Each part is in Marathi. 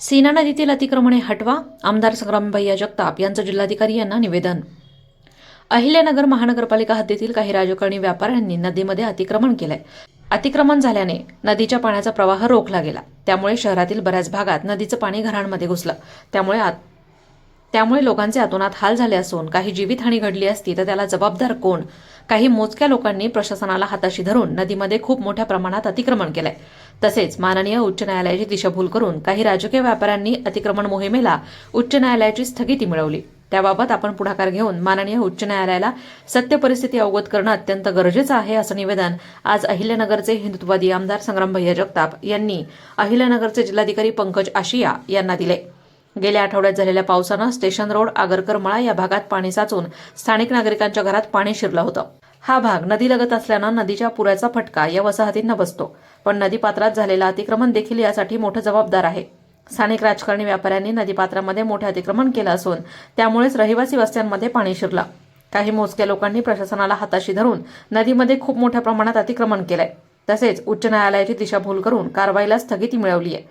सीना नदीतील अतिक्रमणे हटवा आमदार संग्रामभैया जगताप यांचं जिल्हाधिकारी यांना निवेदन. अहिल्यानगर महानगरपालिका हद्दीतील काही राजकारणी व्यापाऱ्यांनी नदीमध्ये अतिक्रमण केलंय. अतिक्रमण झाल्याने नदीच्या पाण्याचा प्रवाह रोखला गेला. त्यामुळे शहरातील बऱ्याच भागात नदीचं पाणी घरांमध्ये घुसलं. त्यामुळे आत त्यामुळे लोकांचे अतोनात हाल झाले असून काही जीवितहानी घडली असती तर त्याला जबाबदार कोण? काही मोजक्या लोकांनी प्रशासनाला हाताशी धरून नदीमध्ये खूप मोठ्या प्रमाणात अतिक्रमण केलंय. तसेच माननीय उच्च न्यायालयाची दिशाभूल करून काही राजकीय व्यापाऱ्यांनी अतिक्रमण मोहिमेला उच्च न्यायालयाची स्थगिती मिळवली. त्याबाबत आपण पुढाकार घेऊन माननीय उच्च न्यायालयाला सत्य परिस्थिती अवगत करणं अत्यंत गरजेचं आहे असं निवेदन आज अहिल्यानगरचे हिंदुत्ववादी आमदार संग्रामभैया जगताप यांनी अहिल्यानगरचे जिल्हाधिकारी पंकज आशिया यांना दिले. गेल्या आठवड्यात झालेल्या पावसानं स्टेशन रोड आगरकर मळा या भागात पाणी साचून स्थानिक नागरिकांच्या घरात पाणी शिरलं होतं. हा भाग नदीलगत असल्यानं नदीच्या पुराचा फटका या वसाहतींना बसतो. पण नदीपात्रात झालेलं अतिक्रमण देखील यासाठी मोठं जबाबदार आहे. स्थानिक राजकारणी व्यापाऱ्यांनी नदीपात्रामध्ये मोठे अतिक्रमण केलं असून त्यामुळेच रहिवासी वस्त्यांमध्ये पाणी शिरलं. काही मोजक्या लोकांनी प्रशासनाला हाताशी धरून नदीमध्ये खूप मोठ्या प्रमाणात अतिक्रमण केलंय. तसेच उच्च न्यायालयाची दिशाभूल करून कारवाईला स्थगिती मिळवली आहे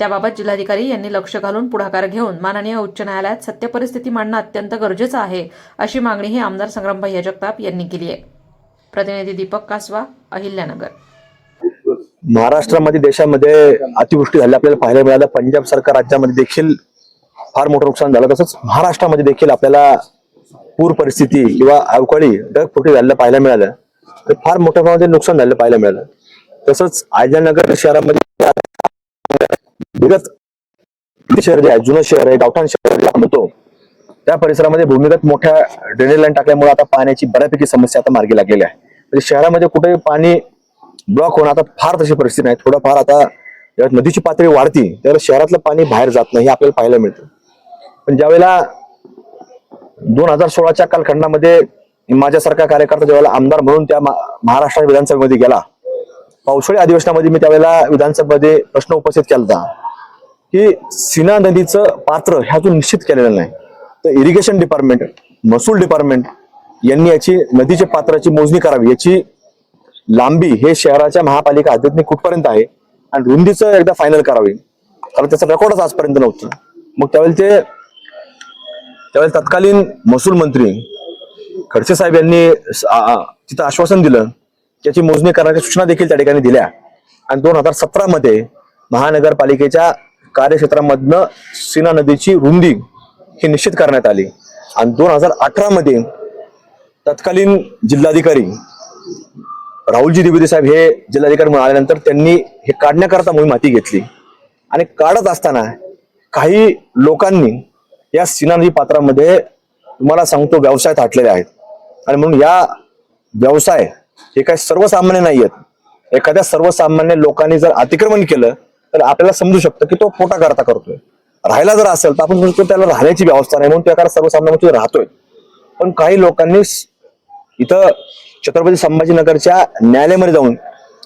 त्याबाबत जिल्हाधिकारी यांनी लक्ष घालून पुढाकार घेऊन माननीय उच्च न्यायालयात सत्य परिस्थिती मांडणं अत्यंत गरजेचं आहे अशी मागणीही आमदार संग्रामभाई जगताप यांनी केली आहे. प्रतिनिधी दीपक कासवा अहिल्यानगर. महाराष्ट्रामध्ये देशामध्ये अतिवृष्टी झाली. आपल्याला पाहायला मिळालं पंजाब सरकार राज्यामध्ये देखील फार मोठं नुकसान झालं. तसंच महाराष्ट्रामध्ये देखील आपल्याला पूर परिस्थिती किंवा अवकाळी ढगफुटी झालेलं पाहायला मिळालं. तर फार मोठ्या प्रमाणात नुकसान झालेलं पाहायला मिळालं. तसंच आयजानगर शहरामध्ये विगत शहर जे आहे जुनं शहर आहे गावठाण शहर जे म्हणतो त्या परिसरामध्ये भूमिगत मोठ्या ड्रेनेज लाईन टाकल्यामुळे आता पाण्याची बऱ्यापैकी समस्या आता मार्गी लागलेली आहे म्हणजे शहरामध्ये कुठेही पाणी ब्लॉक होणं आता फार तशी परिस्थिती नाही. थोडंफार आता नदीची पातळी वाढती त्यावेळेला शहरातलं पाणी बाहेर जात नाही हे आपल्याला पाहायला मिळतं. पण ज्यावेळेला दोन हजार सोळाच्या कालखंडामध्ये माझ्यासारखा कार्यकर्ता ज्यावेळेला आमदार म्हणून त्या महाराष्ट्र विधानसभेमध्ये गेला पावसाळी अधिवेशनामध्ये मी त्यावेळेला विधानसभेमध्ये प्रश्न उपस्थित केला होता. की सीना नदीचं पात्र ह्यातून निश्चित केलेलं नाही. तर इरिगेशन डिपार्टमेंट महसूल डिपार्टमेंट यांनी याची नदीच्या पात्राची मोजणी करावी. याची लांबी हे शहराच्या महापालिका हद्दीतनी कुठपर्यंत आहे? आणि रुंदीचं एकदा फायनल करावी. कारण त्याचा रेकॉर्डच आजपर्यंत नव्हतं. मग त्यावेळी ते त्यावेळी तत्कालीन महसूल मंत्री खडसे साहेब यांनी तिथं आश्वासन दिलं. त्याची मोजणी करण्याच्या सूचना देखील त्या ठिकाणी दिल्या. आणि दोन हजार सतरा मध्ये महानगरपालिकेच्या कार्यक्षेत्रामधनं सीना नदीची रुंदी ही निश्चित करण्यात आली. आणि दोन हजार अठरा मध्ये तत्कालीन जिल्हाधिकारी राहुलजी द्विवेदी साहेब हे जिल्हाधिकारी म्हणून आल्यानंतर त्यांनी हे काढण्याकरता मोहीम हाती घेतली. आणि काढत असताना काही लोकांनी या सीना नदी पात्रामध्ये तुम्हाला सांगतो व्यवसाय थाटलेले आहेत. आणि म्हणून या व्यवसाय हे काही सर्वसामान्य नाही आहेत एखाद्या सर्वसामान्य लोकांनी जर अतिक्रमण केलं तर आपल्याला समजू शकतं की तो पोटाकरता करतोय. राहायला जर असेल तर आपण म्हणतो त्याला राहण्याची व्यवस्था नाही म्हणून त्या कारण सर्वसामान्य राहतोय. पण काही लोकांनी इथं छत्रपती संभाजीनगरच्या न्यायालयामध्ये जाऊन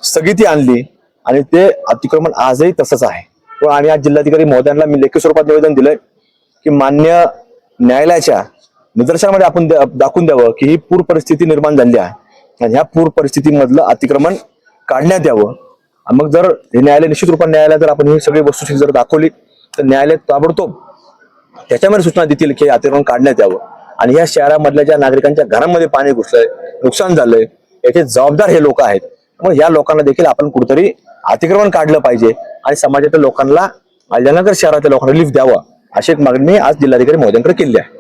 स्थगिती आणली आणि ते अतिक्रमण आजही तसंच आहे. तो आणि आज जिल्हाधिकारी महोदयांना मी लेखी स्वरूपात निवेदन दिलंय की मान्य न्यायालयाच्या निदर्शनामध्ये आपण द्या- दाखवून द्यावं की ही पूर परिस्थिती निर्माण झाली आहे. आणि ह्या पूर परिस्थितीमधलं अतिक्रमण काढण्यात यावं. मग जर हे न्यायालय निश्चित रूपात न्यायालयात जर आपण ही सगळी वस्तुस्थिती जर दाखवली तर न्यायालय ताबडतोब त्याच्यामध्ये सूचना देतील की अतिक्रमण काढण्यात यावं. आणि या शहरामधल्या ज्या नागरिकांच्या घरामध्ये पाणी घुसलंय नुकसान झालंय याचे जबाबदार हे लोक आहेत. मग या लोकांना देखील आपण कुठेतरी अतिक्रमण काढलं पाहिजे आणि समाजातील लोकांना अहिल्यानगर शहरातल्या लोकांना रिलीफ द्यावं अशी एक मागणी आज जिल्हाधिकारी महोदयांकडे केली आहे.